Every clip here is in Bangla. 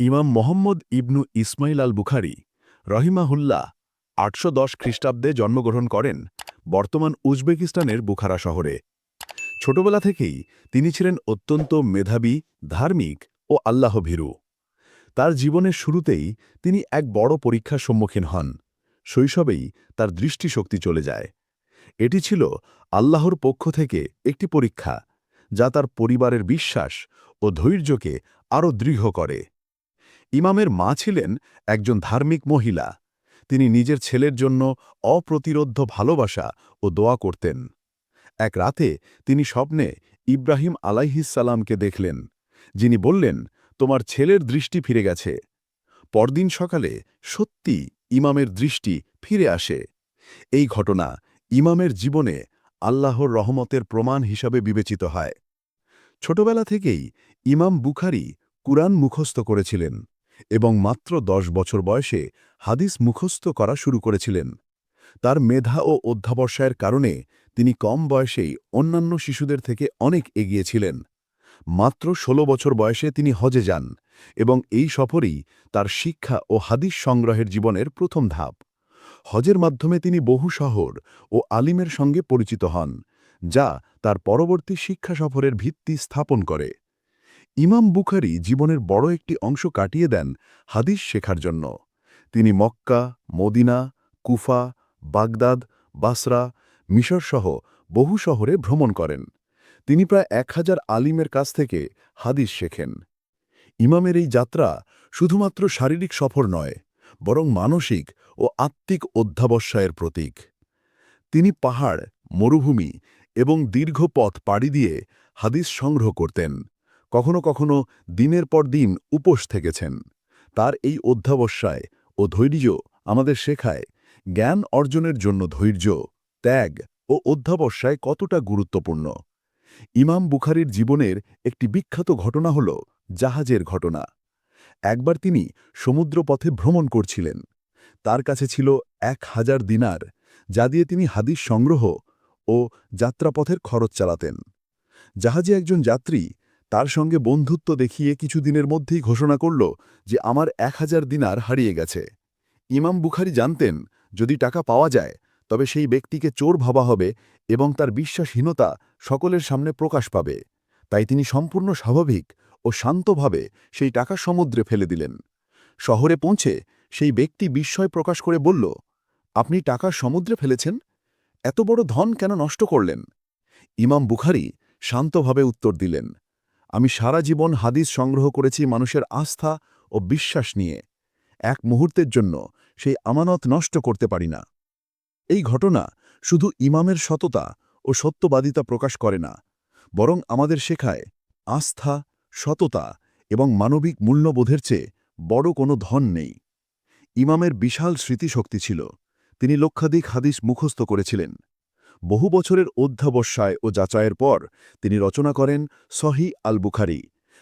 ইমাম মোহাম্মদ ইবনু ইসমাইল আল বুখারি রহিমাহুল্লাহ আটশো দশ খ্রিস্টাব্দে জন্মগ্রহণ করেন, বর্তমান উজবেকিস্তানের বুখারা শহরে। ছোটবেলা থেকেই তিনি ছিলেন অত্যন্ত মেধাবী, ধার্মিক ও আল্লাহভীরু। তার জীবনের শুরুতেই তিনি এক বড় পরীক্ষার সম্মুখীন হন। শৈশবেই তার দৃষ্টিশক্তি চলে যায়। এটি ছিল আল্লাহর পক্ষ থেকে একটি পরীক্ষা, যা তার পরিবারের বিশ্বাস ও ধৈর্যকে আরও দৃঢ় করে। ইমামের মা ছিলেন একজন ধার্মিক মহিলা। তিনি নিজের ছেলের জন্য অপ্রতিরোধ্য ভালোবাসা ও দোয়া করতেন। এক রাতে তিনি স্বপ্নে ইব্রাহিম আলাইহিসালামকে দেখলেন। যিনি বললেন, তোমার ছেলের দৃষ্টি ফিরে গেছে। পরদিন সকালে সত্যি ইমামের দৃষ্টি ফিরে আসে। এই ঘটনা ইমামের জীবনে আল্লাহর রহমতের প্রমাণ হিসাবে বিবেচিত হয়। ছোটবেলা থেকেই ইমাম বুখারি কুরআন মুখস্থ করেছিলেন। এবং মাত্র দশ বছর বয়সে হাদিস মুখস্থ করা শুরু করেছিলেন। তার মেধা ও অধ্যাবসায়ের কারণে তিনি কম বয়সেই অন্যান্য শিশুদের থেকে অনেক এগিয়েছিলেন মাত্র ১৬ বছর বয়সে তিনি হজে যান এবং এই সফরই তার শিক্ষা ও হাদিস সংগ্রহের জীবনের প্রথম ধাপ। হজের মাধ্যমে তিনি বহু শহর ও আলিমের সঙ্গে পরিচিত হন, যা তার পরবর্তী শিক্ষা সফরের ভিত্তি স্থাপন করে। ইমাম বুখারি জীবনের বড় একটি অংশ কাটিয়ে দেন হাদিস শেখার জন্য। তিনি Mecca, Medina, Kufa, Baghdad, Basra মিশরসহ বহু শহরে ভ্রমণ করেন। তিনি প্রায় এক হাজার আলিমের কাছ থেকে হাদিস শেখেন। ইমামের এই যাত্রা শুধুমাত্র শারীরিক সফর নয়, বরং মানসিক ও আত্মিক অধ্যাবসায়ের প্রতীক। তিনি পাহাড়, মরুভূমি এবং দীর্ঘ পথ পাড়ি দিয়ে হাদিস সংগ্রহ করতেন। কখনো কখনো দিনের পর দিন উপোস থেকেছেন। তার এই অধ্যাবসায় ও ধৈর্য আমাদের শেখায় জ্ঞান অর্জনের জন্য ধৈর্য, ত্যাগ ও অধ্যাবসায় কতটা গুরুত্বপূর্ণ। ইমাম বুখারির জীবনের একটি বিখ্যাত ঘটনা হল জাহাজের ঘটনা। একবার তিনি সমুদ্রপথে ভ্রমণ করছিলেন। তার কাছে ছিল এক হাজার দিনার, যা দিয়ে তিনি হাদিস সংগ্রহ ও যাত্রাপথের খরচ চালাতেন। জাহাজে একজন যাত্রী তার সঙ্গে বন্ধুত্ব দেখিয়ে কিছুদিনের মধ্যেই ঘোষণা করল যে আমার এক হাজার দিনার হারিয়ে গেছে। ইমাম বুখারি জানতেন, যদি টাকা পাওয়া যায়, তবে সেই ব্যক্তিকে চোর ভাবা হবে এবং তার বিশ্বাসহীনতা সকলের সামনে প্রকাশ পাবে। তাই তিনি সম্পূর্ণ স্বাভাবিক ও শান্তভাবে সেই টাকা সমুদ্রে ফেলে দিলেন। শহরে পৌঁছে সেই ব্যক্তি বিস্ময় প্রকাশ করে বলল, আপনি টাকা সমুদ্রে ফেলেছেন? এত বড় ধন কেন নষ্ট করলেন? ইমাম বুখারি শান্তভাবে উত্তর দিলেন আমি সারা জীবন হাদিস সংগ্রহ করেছি মানুষের আস্থা ও বিশ্বাস নিয়ে। এক মুহূর্তের জন্য সেই আমানত নষ্ট করতে পারি না। এই ঘটনা শুধু ইমামের সততা ও সত্যবাদিতা প্রকাশ করে না, বরং আমাদের শেখায় আস্থা, সততা এবং মানবিক মূল্যবোধের চেয়ে বড় কোনো ধন নেই। ইমামের বিশাল স্মৃতিশক্তি ছিল। তিনি লক্ষাধিক হাদিস মুখস্থ করেছিলেন। বহু বছরের অধ্যাবসায় ও যাচাইয়ের পর তিনি রচনা করেন সহি আল বুখারি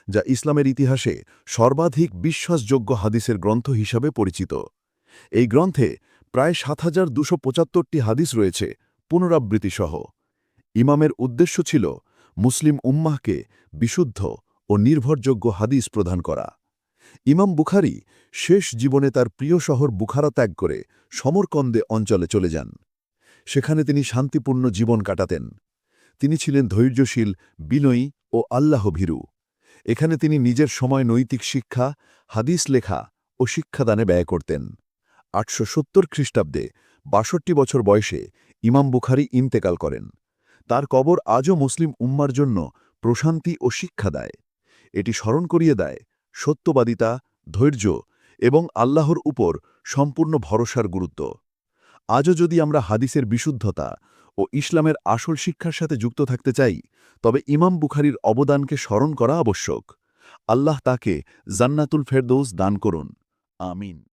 যা ইসলামের ইতিহাসে সর্বাধিক বিশ্বাসযোগ্য হাদিসের গ্রন্থ হিসাবে পরিচিত। এই গ্রন্থে প্রায় সাত হাজার দুশো পঁচাত্তরটি হাদিস রয়েছে, পুনরাবৃত্তিসহ। ইমামের উদ্দেশ্য ছিল মুসলিম উম্মাহকে বিশুদ্ধ ও নির্ভরযোগ্য হাদিস প্রদান করা। ইমাম বুখারি শেষ জীবনে তার প্রিয় শহর বুখারা ত্যাগ করে সমরকন্দে অঞ্চলে চলে যান। সেখানে তিনি শান্তিপূর্ণ জীবন কাটাতেন। তিনি ছিলেন ধৈর্যশীল, বিনয়ী ও আল্লাহভীরু। এখানে তিনি নিজের সময় নৈতিক শিক্ষা, হাদিস লেখা ও শিক্ষাদানে ব্যয় করতেন। আটশো সত্তর খ্রিস্টাব্দে বাষট্টি বছর বয়সে ইমাম বুখারি ইন্তেকাল করেন। তার কবর আজও মুসলিম উম্মার জন্য প্রশান্তি ও শিক্ষা দেয়। এটি স্মরণ করিয়ে দেয় সত্যবাদিতা, ধৈর্য এবং আল্লাহর উপর সম্পূর্ণ ভরসার গুরুত্ব। আজও যদি আমরা হাদিসের বিশুদ্ধতা ও ইসলামের আসল শিক্ষার সাথে যুক্ত থাকতে চাই, তবে ইমাম বুখারির অবদানকে স্মরণ করা আবশ্যক। আল্লাহ তাকে জান্নাতুল ফেরদৌস দান করুন। আমিন।